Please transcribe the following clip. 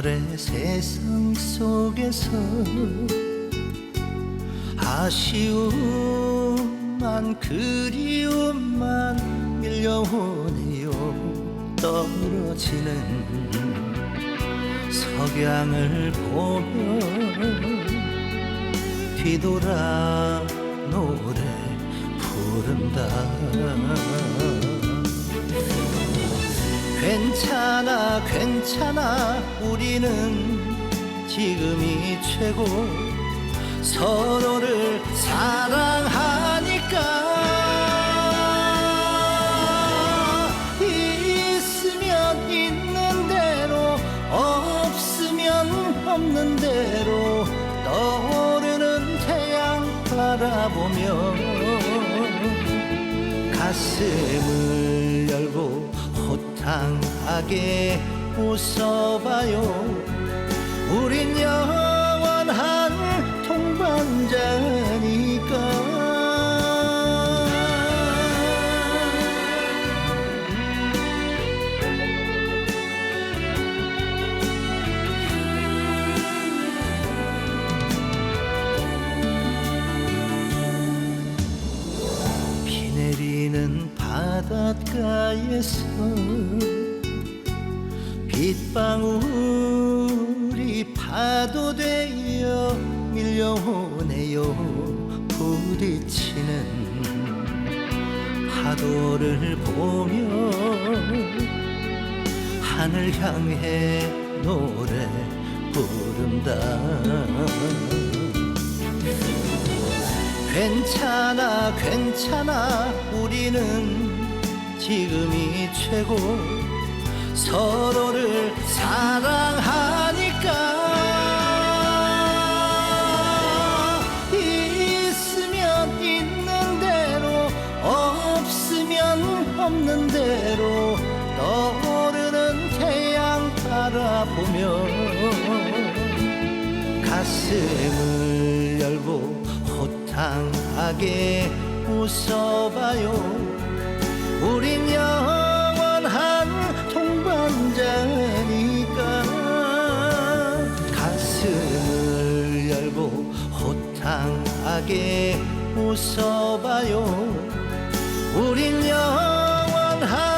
이별의 세상 속에서 아쉬움만 그리움만 밀려오네요 떨어지는 석양을 보며 뒤돌아 노래 부른다 괜찮아 괜찮아. 우리는 지금이 최고. 서로를 사랑하니까. 있으면 있는 대로 없으면 없는 대로 떠오르는 태양 바라보며 가슴을 호탕하게 웃어봐요. 우린 영원한 동반자니까. 바닷가에서 빗방울이 파도 되어 밀려오네요. 부딪히는 파도를 보며 하늘 향해 노래 부른다. 괜찮아 괜찮아. 우리는 지금이 최고 서로를 사랑하니까 있으면 있는 대로 없으면 없는 대로 떠오르는 태양 바라보며 가슴을 열고 호탕하게 웃어봐요. 우린 영 호탕하게 웃어봐요. 우린 영원한